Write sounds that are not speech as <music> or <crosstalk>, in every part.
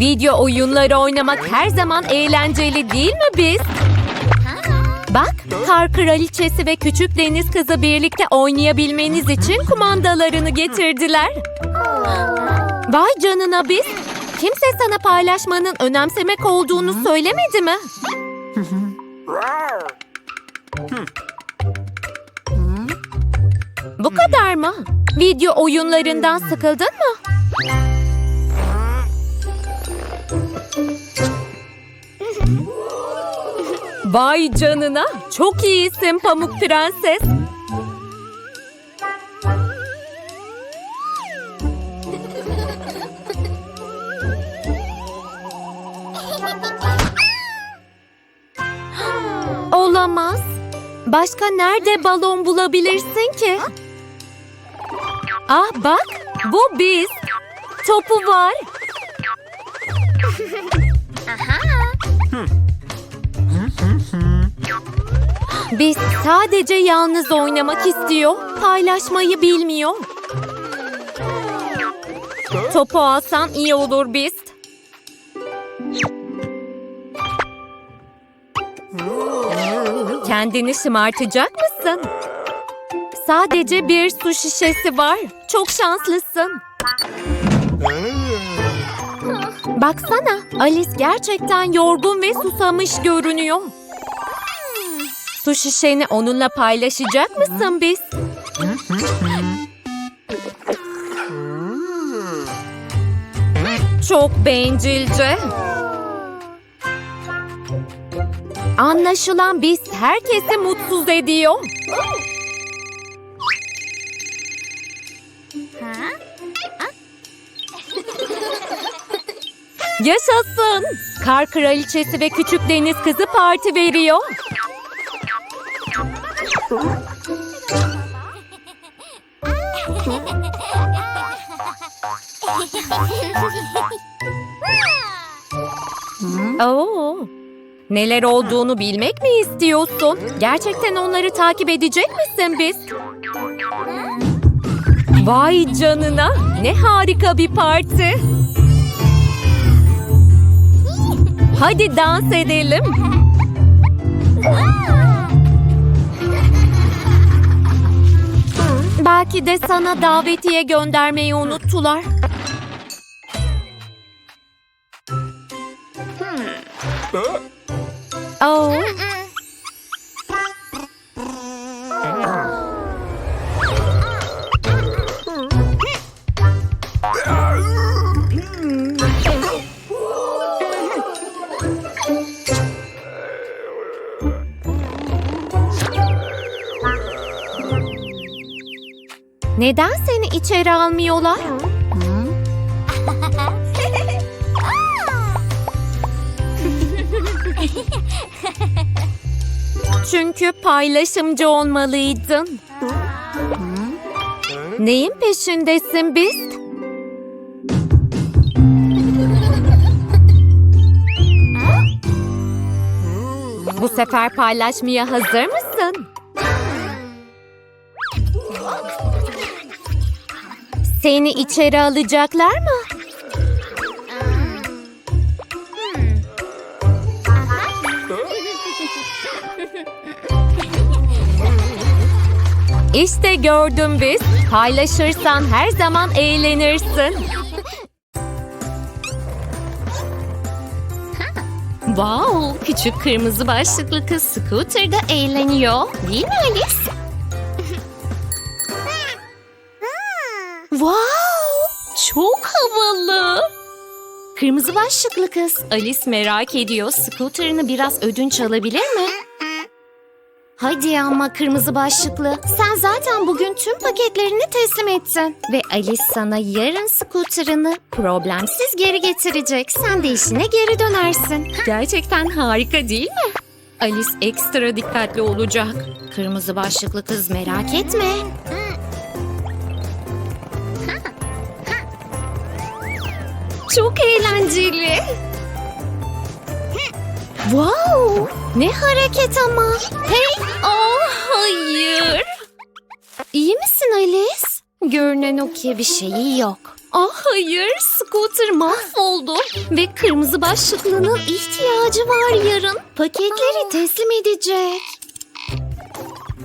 Video oyunları oynamak her zaman eğlenceli değil mi biz? Bak, Kar Kraliçesi ve Küçük Deniz Kızı birlikte oynayabilmeniz için kumandalarını getirdiler. Vay canına biz. Kimse sana paylaşmanın önemsemek olduğunu söylemedi mi? Bu kadar mı? Video oyunlarından sıkıldın mı? Vay canına. Çok iyisin Pamuk Prenses. Olamaz. Başka nerede balon bulabilirsin ki? Ah bak, bu biz. Topu var. Biz sadece yalnız oynamak istiyor. Paylaşmayı bilmiyor. Topu alsan iyi olur biz. Kendini şımartacak mısın? Sadece bir su şişesi var. Çok şanslısın. Baksana, Alice gerçekten yorgun ve susamış görünüyor. Su şişeni onunla paylaşacak mısın biz? Çok bencilce. Anlaşılan biz herkesi mutsuz ediyor. Yaşasın. Kar kraliçesi ve küçük deniz kızı parti veriyor. Oo. Neler olduğunu bilmek mi istiyorsun? Gerçekten onları takip edecek misin biz? Vay canına! Ne harika bir parti! Hadi dans edelim. Belki de sana davetiye göndermeyi unuttular. Oh. İçeri almıyorlar? Çünkü paylaşımcı olmalıydın. Neyin peşindesin biz? Bu sefer paylaşmaya hazır mısın? Seni içeri alacaklar mı? İşte gördüm biz. Paylaşırsan her zaman eğlenirsin. Wow, küçük kırmızı başlıklı kız scooter'da eğleniyor. Değil mi Alice? Wow, çok havalı. Kırmızı başlıklı kız Alice merak ediyor. Scooter'ını biraz ödünç alabilir mi? Hadi ama kırmızı başlıklı. Sen zaten bugün tüm paketlerini teslim ettin. Ve Alice sana yarın scooter'ını problemsiz geri getirecek. Sen de işine geri dönersin. Gerçekten harika değil mi? Alice ekstra dikkatli olacak. Kırmızı başlıklı kız merak etme. Çok eğlenceli. Wow! Ne hareket ama. Hey! Oh, hayır. İyi misin Alice? Görünen o ki bir şeyi yok. Ah hayır, scooter mahvoldu. Ve kırmızı başlıklının ihtiyacı var yarın. Paketleri teslim edecek.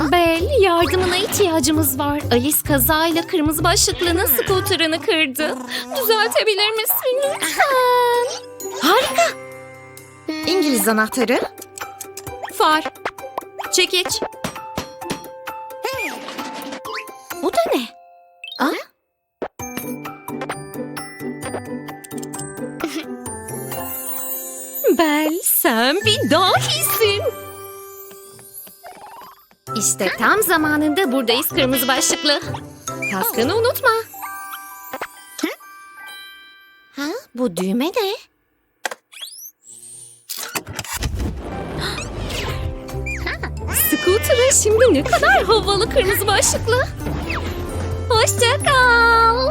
Bel, yardımına ihtiyacımız var. Alice kazayla kırmızı başlıklının scooterını kırdı. Düzeltebilir misin lütfen? Harika. İngiliz anahtarı. Far. Çekiç. Bu da ne? Ah? Bel, sen bir dahisin. İşte tam zamanında buradayız kırmızı başlıklı. Kaskını unutma. Ha, bu düğme ne? Scooter'ın şimdi ne kadar havalı kırmızı başlıklı. Hoşça kal.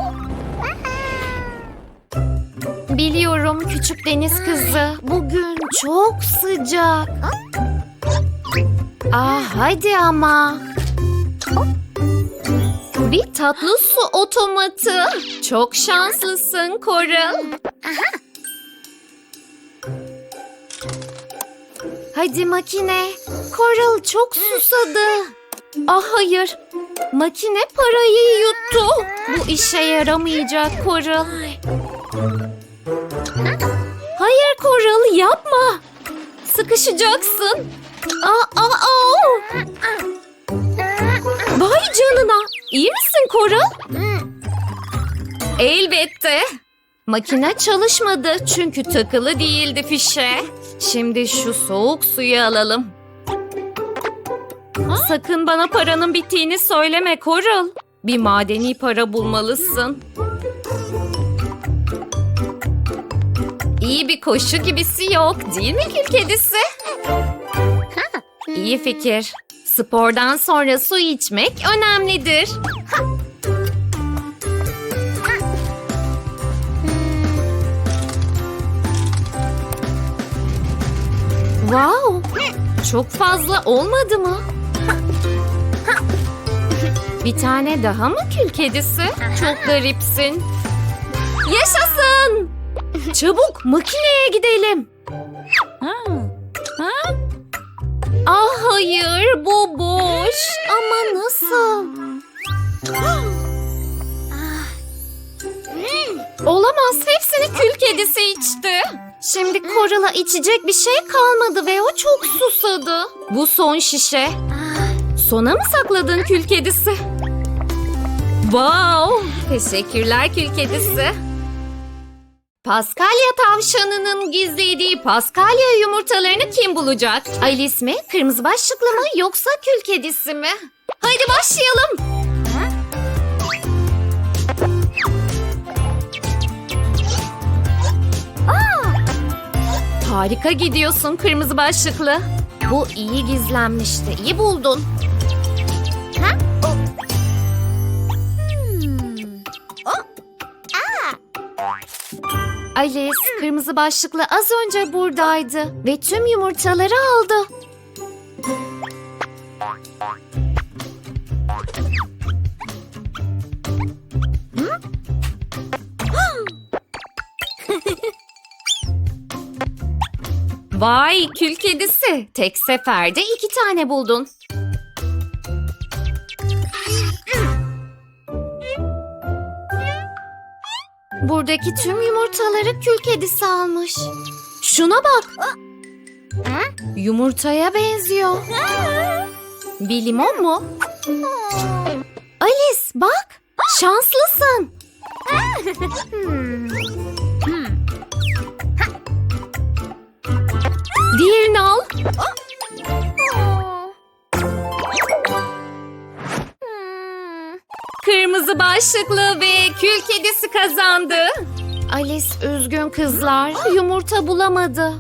Biliyorum küçük deniz kızı. Bugün çok sıcak. Ah hadi ama. Bir tatlı su otomatı. Çok şanslısın Coral. Hadi makine. Coral çok susadı. Ah hayır. Makine parayı yuttu. Bu işe yaramayacak Coral. Hayır Coral yapma. Sıkışacaksın. Aa, aa, aa. Vay canına. İyi misin Coral? Elbette. Makine çalışmadı çünkü takılı değildi fişe. Şimdi şu soğuk suyu alalım. Sakın bana paranın bittiğini söyleme Coral. Bir madeni para bulmalısın. İyi bir koşu gibisi yok değil mi kül kedisi? İyi fikir. Spordan sonra su içmek önemlidir. Wow! Çok fazla olmadı mı? Bir tane daha mı kül kedisi? Çok garipsin. Yaşasın! Çabuk makineye gidelim. Hayır bu boş. Ama nasıl? Olamaz hepsini kül kedisi içti. Şimdi Coral'a içecek bir şey kalmadı ve o çok susadı. Bu son şişe. Sona mı sakladın kül kedisi? Wow! Teşekkürler kül kedisi. Paskalya tavşanının gizlediği Paskalya yumurtalarını kim bulacak? Alice mi, kırmızı başlıklı mı yoksa kül kedisi mi? Haydi başlayalım. Harika gidiyorsun kırmızı başlıklı. Bu iyi gizlenmişti. İyi buldun. Alice, kırmızı başlıklı az önce buradaydı ve tüm yumurtaları aldı. Vay kül kedisi. Tek seferde iki tane buldun. Buradaki tüm yumurtaları kül kedisi almış. Şuna bak. Yumurtaya benziyor. Bir limon mu? Alice bak. Şanslısın. Diğerini al. Kırmızı başlıklı ve kül kedisi kazandı. Alice üzgün kızlar. Yumurta bulamadı.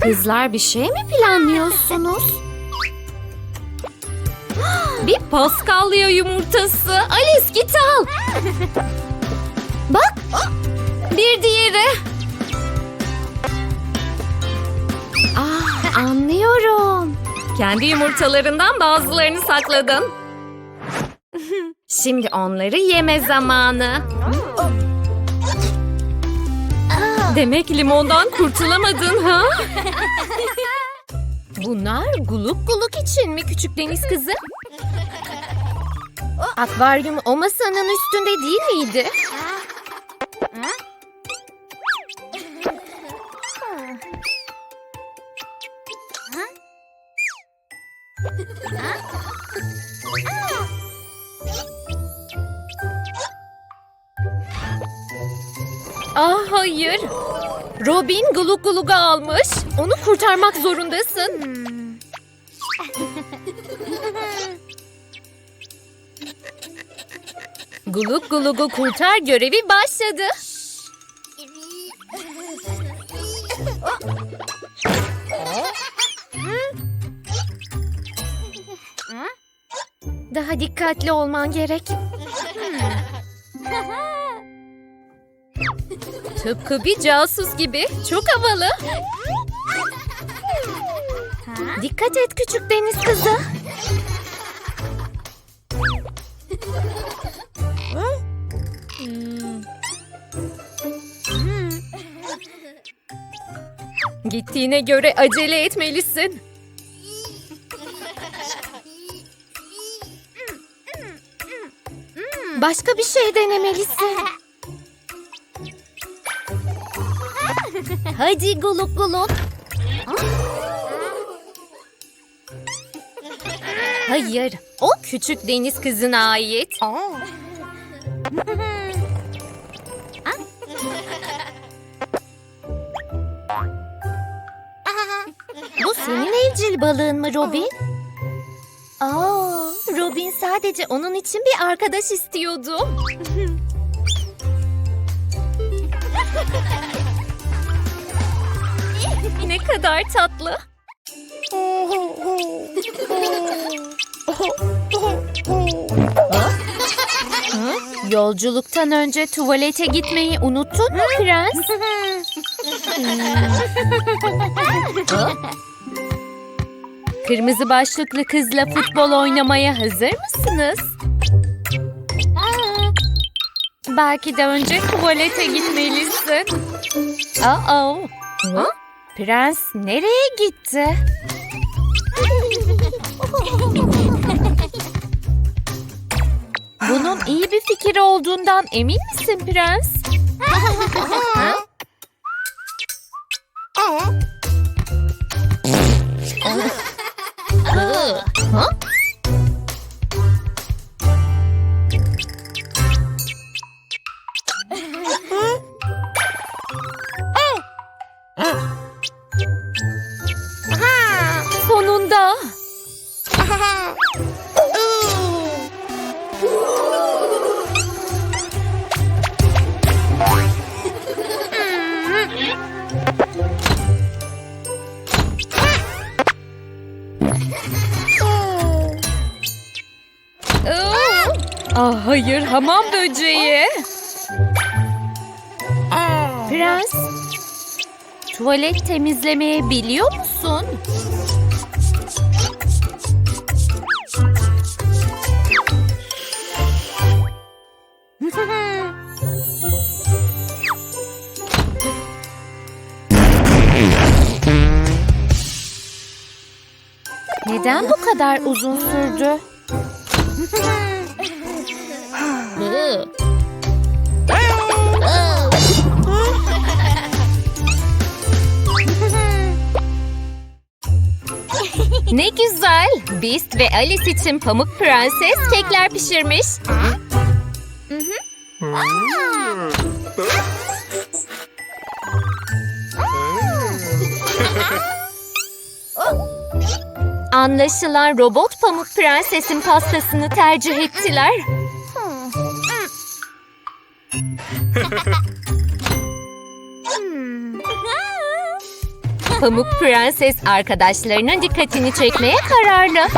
Kızlar bir şey mi planlıyorsunuz? Bir Paskalya yumurtası. Alice git al. Bak. Bir diğeri. Ah anlıyorum. Kendi yumurtalarından bazılarını sakladın. Şimdi onları yeme zamanı. Demek limondan kurtulamadın ha? <laughs> Bunlar guluk guluk için mi küçük deniz kızı? Akvaryum o masanın üstünde değil miydi? Ah hayır. Robin Glug Glug'u almış. Onu kurtarmak zorundasın. Glug Glug'u kurtar görevi başladı. Daha dikkatli olman gerek. Tıpkı bir casus gibi. Çok havalı. Dikkat et küçük deniz kızı. Gittiğine göre acele etmelisin. Başka bir şey denemelisin. Hadi guluk guluk. Hayır, o küçük deniz kızına ait. Bu senin evcil balığın mı Robin? Aa, Robin sadece onun için bir arkadaş istiyordu. Kadar tatlı. Yolculuktan önce tuvalete gitmeyi unuttun mu prens? Kırmızı başlıklı kızla futbol oynamaya hazır mısınız? Belki de önce tuvalete gitmelisin. Hı? Prens nereye gitti? Bunun iyi bir fikir olduğundan emin misin prens? Hı? Hı? Hayır hamam böceği. Prens. Tuvalet temizlemeyi biliyor musun? Neden bu kadar uzun sürdü? <laughs> Ne güzel. Beast ve Alice için Pamuk Prenses kekler pişirmiş. Anlaşılan robot Pamuk Prenses'in pastasını tercih ettiler. Pamuk Prenses arkadaşlarının dikkatini çekmeye kararlı.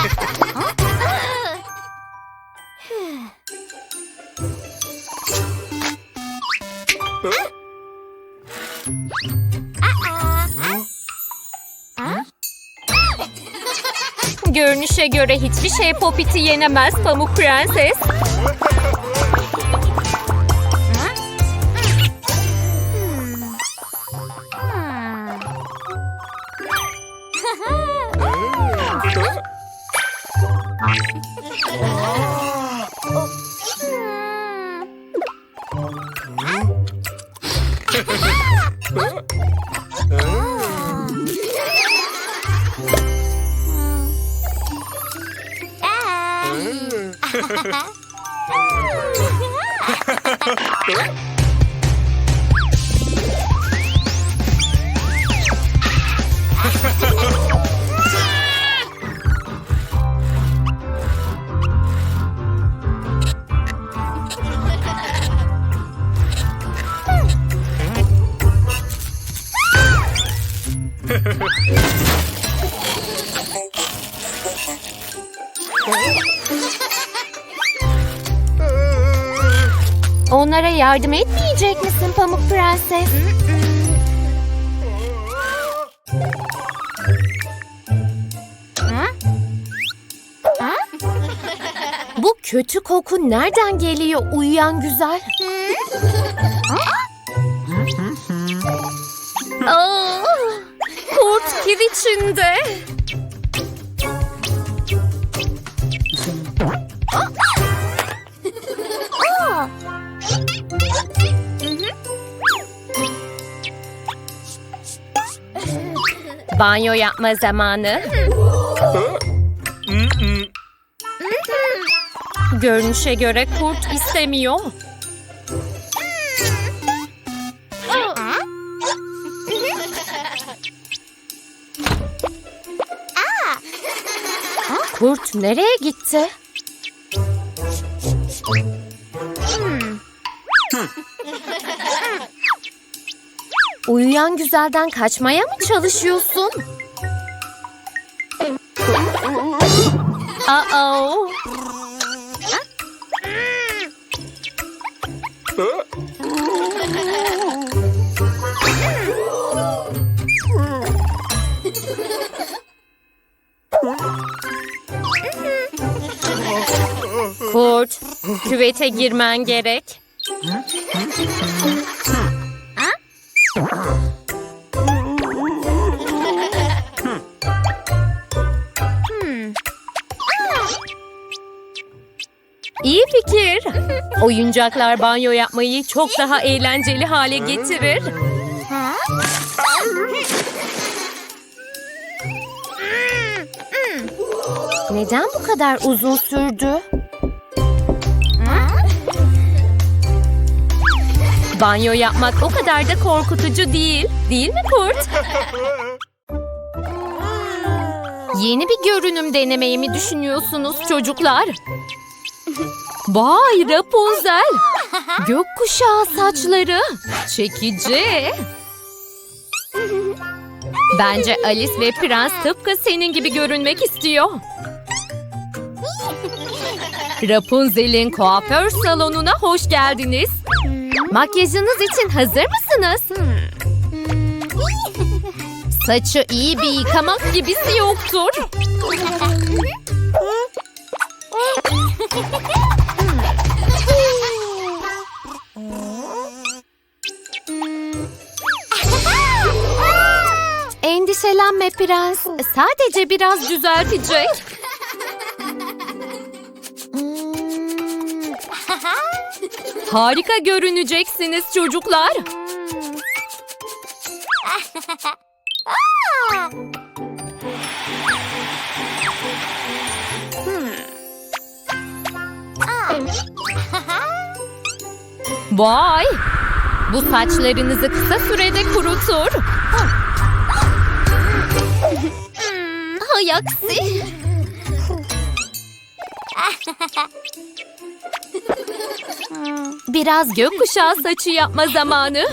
Görünüşe göre hiçbir şey Popit'i yenemez Pamuk Prenses. Aa! Onlara yardım etmeyecek misin Pamuk Prenses? Bu kötü koku nereden geliyor uyuyan güzel? Aa, kurt kir içinde. Banyo yapma zamanı. Görünüşe göre kurt istemiyor. Kurt nereye gitti? Uyuyan güzelden kaçmaya mı çalışıyorsun? Aa. Kurt, küvete girmen gerek. İyi fikir. Oyuncaklar banyo yapmayı çok daha eğlenceli hale getirir. Neden bu kadar uzun sürdü? Banyo yapmak o kadar da korkutucu değil. Değil mi Kurt? <laughs> Yeni bir görünüm denemeyi mi düşünüyorsunuz çocuklar? Vay Rapunzel. <laughs> Gökkuşağı saçları. Çekici. Bence Alice ve Prens tıpkı senin gibi görünmek istiyor. <laughs> Rapunzel'in kuaför salonuna hoş geldiniz. Makyajınız için hazır mısınız? Saçı iyi bir yıkamak gibisi yoktur. Endişelenme prens. Sadece biraz düzeltecek. Harika görüneceksiniz çocuklar. Vay! Bu saçlarınızı kısa sürede kurutur. Hay aksi. Biraz gökkuşağı saçı yapma zamanı.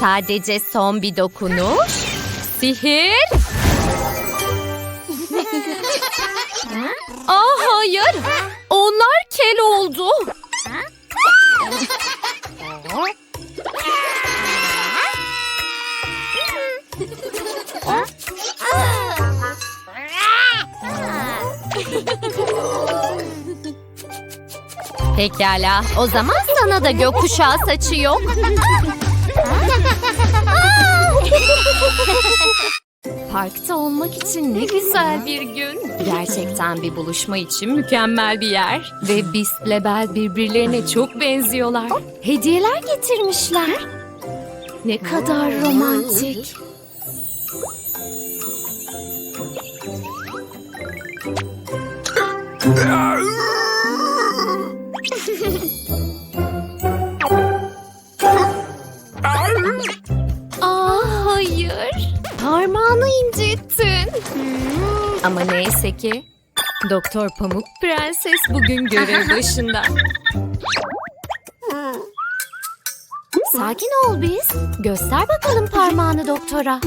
Sadece son bir dokunuş. Sihir. Ah hayır. Onlar kel oldu. Pekala, o zaman sana da gökkuşağı saçı yok. <laughs> Parkta olmak için ne güzel bir gün. Gerçekten bir buluşma için mükemmel bir yer. Ve Beast ile Belle birbirlerine çok benziyorlar. Hediyeler getirmişler. Ne kadar romantik. <laughs> Parmağını incittin. Ama neyse ki Doktor Pamuk Prenses bugün görev <laughs> başında. Sakin ol biz. Göster bakalım parmağını doktora.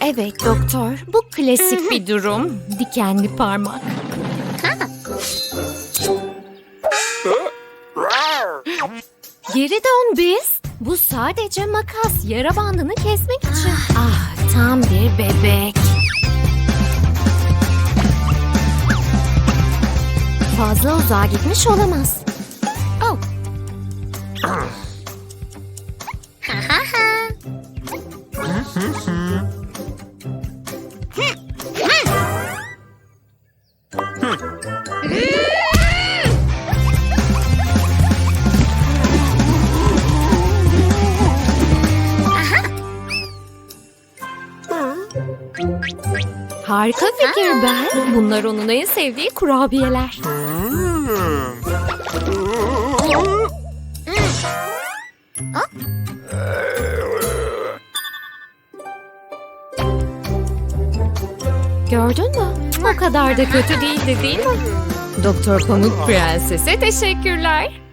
Evet doktor, bu klasik bir durum. Dikenli parmak. Geri dön biz. Bu sadece makas. Yara bandını kesmek için. Ah, tam bir bebek. Fazla uzağa gitmiş olamaz. Oh. Harika fikir ben. Bunlar onun en sevdiği kurabiyeler. Gördün mü? O kadar da kötü değildi değil mi? Doktor Pamuk Prenses'e teşekkürler.